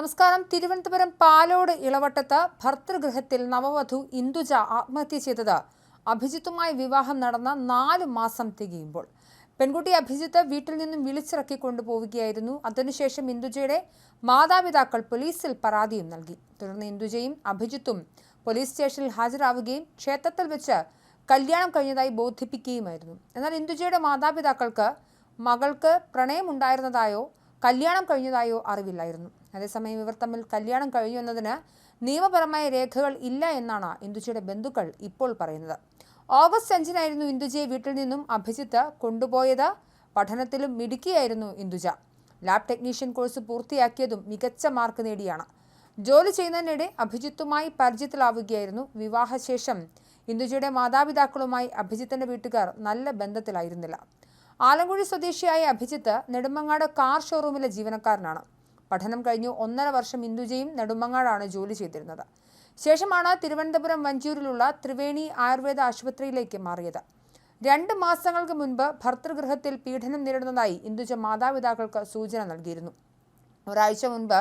നമസ്കാരം. തിരുവനന്തപുരം പാലോട് ഇളവട്ടത്ത് ഭർതൃഗൃഹത്തിൽ നവവധു ഇന്ദുജ ആത്മഹത്യ ചെയ്തത്. അഭിജിത്തുമായി വിവാഹം നടന്ന നാലു മാസം തികയുമ്പോൾ. പെൺകുട്ടി അഭിജിത്ത് വീട്ടിൽ നിന്നും വിളിച്ചിറക്കി കൊണ്ടുപോവുകയായിരുന്നു. അതിനുശേഷം ഇന്ദുജയുടെ മാതാപിതാക്കൾ പോലീസിൽ പരാതിയും നൽകി. തുടർന്ന് ഇന്ദുജയും അഭിജിത്തും പോലീസ് സ്റ്റേഷനിൽ ഹാജരാവുകയും ക്ഷേത്രത്തിൽ വെച്ച് കല്യാണം കഴിഞ്ഞതായി ബോധിപ്പിക്കുകയുമായിരുന്നു. എന്നാൽ ഇന്ദുജയുടെ മാതാപിതാക്കൾക്ക് മകൾക്ക് പ്രണയമുണ്ടായിരുന്നതായോ കല്യാണം കഴിഞ്ഞതായോ അറിവില്ലായിരുന്നു. അതേസമയം ഇവർ തമ്മിൽ കല്യാണം കഴിഞ്ഞു എന്നതിന് നിയമപരമായ രേഖകൾ ഇല്ല എന്നാണ് ഇന്ദുജയുടെ ബന്ധുക്കൾ ഇപ്പോൾ പറയുന്നത്. ഓഗസ്റ്റ് അഞ്ചിനായിരുന്നു ഇന്ദുജയെ വീട്ടിൽ നിന്നും അഭിജിത്ത് കൊണ്ടുപോയത്. പഠനത്തിലും മിടുക്കിയായിരുന്നു ഇന്ദുജ. ലാബ് ടെക്നീഷ്യൻ കോഴ്സ് പൂർത്തിയാക്കിയതും മികച്ച മാർക്ക് നേടിയാണ്. ജോലി ചെയ്യുന്നതിനിടെ അഭിജിത്തുമായി പരിചയത്തിലാവുകയായിരുന്നു. വിവാഹശേഷം ഇന്ദുജയുടെ മാതാപിതാക്കളുമായി അഭിജിത്തിന്റെ വീട്ടുകാർ നല്ല ബന്ധത്തിലായിരുന്നില്ല. ആലങ്കുഴി സ്വദേശിയായ അഭിജിത്ത് നെടുമങ്ങാട് കാർ ഷോറൂമിലെ ജീവനക്കാരനാണ്. പഠനം കഴിഞ്ഞു ഒന്നര വർഷം ഇന്ദുജയും നെടുമങ്ങാടാണ് ജോലി ചെയ്തിരുന്നത്. ശേഷമാണ് തിരുവനന്തപുരം വഞ്ചൂരിലുള്ള ത്രിവേണി ആയുർവേദ ആശുപത്രിയിലേക്ക് മാറിയത്. രണ്ട് മാസങ്ങൾക്ക് മുൻപ് ഭർത്തൃഗൃഹത്തിൽ പീഡനം നേരിടുന്നതായി ഇന്ദുജ മാതാപിതാക്കൾക്ക് സൂചന നൽകിയിരുന്നു. ഒരാഴ്ച മുൻപ്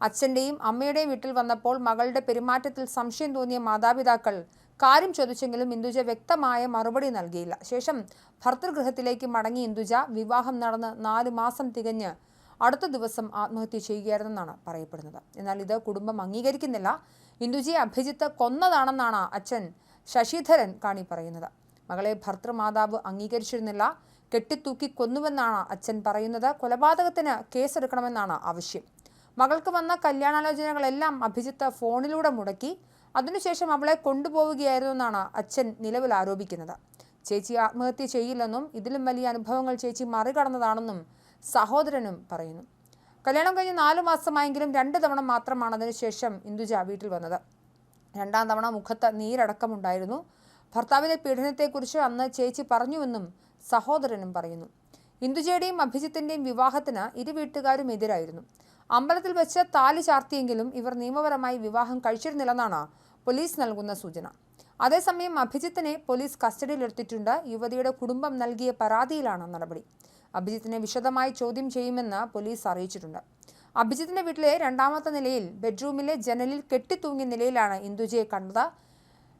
അച്ഛന്റെയും അമ്മയുടെയും വീട്ടിൽ വന്നപ്പോൾ മകളുടെ പെരുമാറ്റത്തിൽ സംശയം തോന്നിയ മാതാപിതാക്കൾ കാര്യം ചോദിച്ചെങ്കിലും ഇന്ദുജ വ്യക്തമായ മറുപടി നൽകിയില്ല. ശേഷം ഭർത്തൃഗൃഹത്തിലേക്ക് മടങ്ങി ഇന്ദുജ വിവാഹം നടന്ന് നാല് മാസം തികഞ്ഞ് അടുത്ത ദിവസം ആത്മഹത്യ ചെയ്യുകയായിരുന്നെന്നാണ് പറയപ്പെടുന്നത്. എന്നാൽ ഇത് കുടുംബം അംഗീകരിക്കുന്നില്ല. ഇന്ദുജിയെ അഭിജിത്ത് കൊന്നതാണെന്നാണ് അച്ഛൻ ശശിധരൻ കാണി പറയുന്നത്. മകളെ ഭർത്തൃമാതാവ് അംഗീകരിച്ചിരുന്നില്ല. കെട്ടിത്തൂക്കി കൊന്നുവെന്നാണ് അച്ഛൻ പറയുന്നത്. കൊലപാതകത്തിന് കേസെടുക്കണമെന്നാണ് ആവശ്യം. മകൾക്ക് വന്ന കല്യാണാലോചനകളെല്ലാം അഭിജിത്ത് ഫോണിലൂടെ മുടക്കി. അതിനുശേഷം അവളെ കൊണ്ടുപോവുകയായിരുന്നു എന്നാണ് അച്ഛൻ നിലവിൽ ആരോപിക്കുന്നത്. ചേച്ചി ആത്മഹത്യ ചെയ്യില്ലെന്നും ഇതിലും വലിയ അനുഭവങ്ങൾ ചേച്ചി മറികടന്നതാണെന്നും സഹോദരനും പറയുന്നു. കല്യാണം കഴിഞ്ഞ് നാലു മാസമായെങ്കിലും രണ്ട് തവണ മാത്രമാണ് അതിനുശേഷം ഇന്ദുജ വീട്ടിൽ വന്നത്. രണ്ടാം തവണ മുഖത്ത് നീരടക്കമുണ്ടായിരുന്നു. ഭർത്താവിന്റെ പീഡനത്തെക്കുറിച്ച് അന്ന് ചേച്ചി പറഞ്ഞുവെന്നും സഹോദരനും പറയുന്നു. ഇന്ദുജയുടെയും അഭിജിത്തിന്റെയും വിവാഹത്തിന് ഇരു വീട്ടുകാരും എതിരായിരുന്നു. അമ്പലത്തിൽ വെച്ച് താലി ചാർത്തിയെങ്കിലും ഇവർ നിയമപരമായി വിവാഹം കഴിച്ചിരുന്നില്ലെന്നാണ് പോലീസ് നൽകുന്ന സൂചന. അതേസമയം അഭിജിത്തിനെ പോലീസ് കസ്റ്റഡിയിലെടുത്തിട്ടുണ്ട്. യുവതിയുടെ കുടുംബം നൽകിയ പരാതിയിലാണ് നടപടി. അഭിജിത്തിനെ വിശദമായി ചോദ്യം ചെയ്യുമെന്ന് പോലീസ് അറിയിച്ചിട്ടുണ്ട്. അഭിജിത്തിന്റെ വീട്ടിലെ രണ്ടാമത്തെ നിലയിൽ ബെഡ്റൂമിലെ ജനലിൽ കെട്ടിത്തൂങ്ങിയ നിലയിലാണ് ഇന്ദുജയെ കണ്ടത്.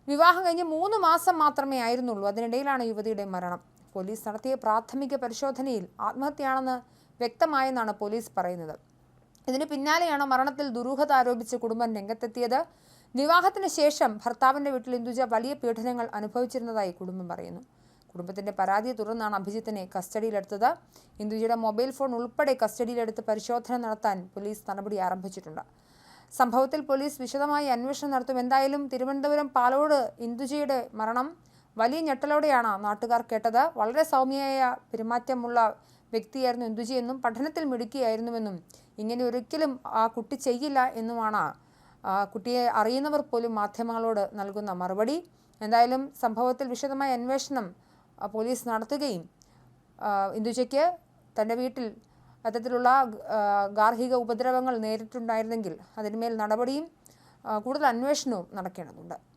വിവാഹം കഴിഞ്ഞ് മൂന്ന് മാസം മാത്രമേ ആയിരുന്നുള്ളൂ. അതിനിടയിലാണ് യുവതിയുടെ മരണം. പോലീസ് നടത്തിയ പ്രാഥമിക പരിശോധനയിൽ ആത്മഹത്യയാണെന്ന് വ്യക്തമായെന്നാണ് പോലീസ് പറയുന്നത്. ഇതിന് പിന്നാലെയാണ് മരണത്തിൽ ദുരൂഹത ആരോപിച്ച് കുടുംബം രംഗത്തെത്തിയത്. വിവാഹത്തിന് ശേഷം ഭർത്താവിന്റെ വീട്ടിൽ ഇന്ദുജ വലിയ പീഡനങ്ങൾ അനുഭവിച്ചിരുന്നതായി കുടുംബം പറയുന്നു. കുടുംബത്തിന്റെ പരാതിയെ തുടർന്നാണ് അഭിജിത്തിനെ കസ്റ്റഡിയിലെടുത്തത്. ഇന്ദുജയുടെ മൊബൈൽ ഫോൺ ഉൾപ്പെടെ കസ്റ്റഡിയിലെടുത്ത് പരിശോധന നടത്താൻ പോലീസ് നടപടി ആരംഭിച്ചിട്ടുണ്ട്. സംഭവത്തിൽ പോലീസ് വിശദമായി അന്വേഷണം നടത്തും. എന്തായാലും തിരുവനന്തപുരം പാലോട് ഇന്ദുജയുടെ മരണം വലിയ ഞെട്ടലോടെയാണ് നാട്ടുകാർ കേട്ടത്. വളരെ സൗമ്യയായ പെരുമാറ്റമുള്ള വ്യക്തിയായിരുന്നു ഇന്ദുജയെന്നും പഠനത്തിൽ മിടുക്കിയായിരുന്നുവെന്നും ഇങ്ങനെ ഒരിക്കലും ആ കുട്ടി ചെയ്യില്ല എന്നുമാണ് കുട്ടിയെ അറിയുന്നവർ പോലും മാധ്യമങ്ങളോട് നൽകുന്ന മറുപടി. എന്തായാലും സംഭവത്തിൽ വിശദമായ അന്വേഷണം പോലീസ് നടത്തുകയും ഇന്ദുജയ്ക്ക് തന്റെ വീട്ടിൽ അത്തരത്തിലുള്ള ഗാർഹിക ഉപദ്രവങ്ങൾ നേരിട്ടുണ്ടായിരുന്നെങ്കിൽ അതിന്മേൽ നടപടിയും കൂടുതൽ അന്വേഷണവും നടക്കേണ്ടതുണ്ട്.